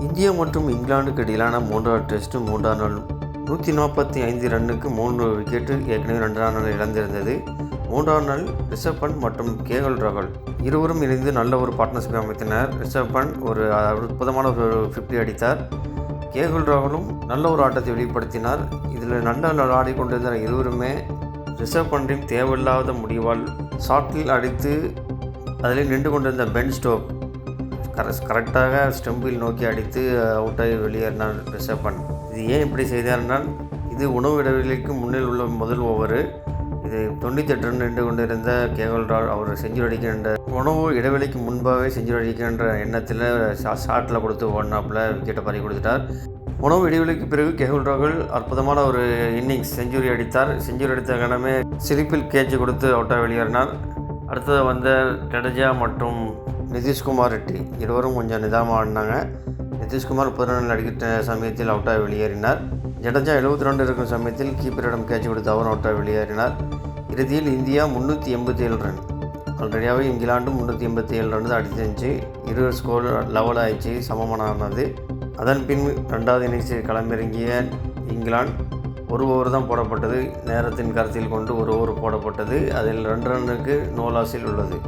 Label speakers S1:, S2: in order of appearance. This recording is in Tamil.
S1: இந்தியா மற்றும் இங்கிலாந்துக்கு இடையிலான மூன்றாவது டெஸ்ட் மூன்றாம் நாள் நூற்றி நாற்பத்தி ஐந்து ரன்னுக்கு மூன்று விக்கெட்டு ஏற்கனவே ரெண்டாம் நாள் இழந்திருந்தது. மூன்றாம் நாள் ரிஷப் பண்ட் மற்றும் கேஎல் ராகுல் இருவரும் இணைந்து நல்ல ஒரு பார்ட்னர்ஷிப் அமைத்தனர். ரிஷப் பண்ட் ஒரு அற்புதமான ஒரு ஃபிஃப்டி அடித்தார். கேகுல் ராகுலும் நல்ல ஒரு ஆட்டத்தை வெளிப்படுத்தினார். இதில் நல்ல ஆடிக்கொண்டிருந்த இருவருமே ரிஷப் பண்டின் தேவையில்லாத முடிவால் ஷாட்டில் அடித்து அதில் நின்று கொண்டிருந்த பென் ஸ்டோக் கர கரெக்டாக ஸ்டெம்பில் நோக்கி அடித்து அவுட்டாகி வெளியேறினார் ரிஷப் பண்ட் இது ஏன் இப்படி செய்தார்னால் இது உணவு இடைவெளிக்கு முன்னில் உள்ள முதல் ஓவரு. இது தொண்ணூத்தெட்டு ரன் நின்று கொண்டிருந்த கேவல் ராவ் அவர் செஞ்சுரி அடிக்கின்ற உணவு இடைவெளிக்கு முன்பாகவே செஞ்சுரி அடிக்கின்ற எண்ணத்தில் ஷா ஷாட்டில் கொடுத்து ஓடினாப்பில் விக்கெட்டை பறி கொடுத்துட்டார். உணவு இடைவெளிக்கு பிறகு கேகுல் ராகுல் அற்புதமான ஒரு இன்னிங்ஸ் செஞ்சுரி அடித்தார். செஞ்சுரி அடித்த கணமே சிரிப்பில் கேட்ச் கொடுத்து அவுட்டாக வெளியேறினார். அடுத்தது வந்த ஜடேஜா மற்றும் நிதிஷ்குமார் ரெட்டி. இருவரும் கொஞ்சம் நிதானமாக ஆடினாங்க. நிதிஷ்குமார் முப்பது அடிக்கிற சமயத்தில் அவுட்டாக வெளியேறினார். ஜடேஜா எழுபத்தி ரெண்டு இருக்கும் சமயத்தில் கீப்பரிடம் கேட்ச் கொடுத்து அவர் அவுட்டாக வெளியேறினார். இறுதியில் இந்தியா முந்நூற்றி எண்பத்தி ஏழு ரன் ஆல்ரெடியாகவே இங்கிலாந்து முந்நூற்றி எண்பத்தி ஏழு ரன் தான் அடிச்சிருந்துச்சு. இரு ஸ்கோர் லெவல் ஆயிடுச்சு சமமானது. அதன் பின் ரெண்டாவது இன்னிங்ஸில் களமிறங்கிய இங்கிலாந்து ஒரு ஓவர் தான் போடப்பட்டது. நேரத்தின் கருத்தில் கொண்டு ஒரு ஓவர் போடப்பட்டது. அதில் ரெண்டு ரன்னுக்கு நோ லாஸில் உள்ளது.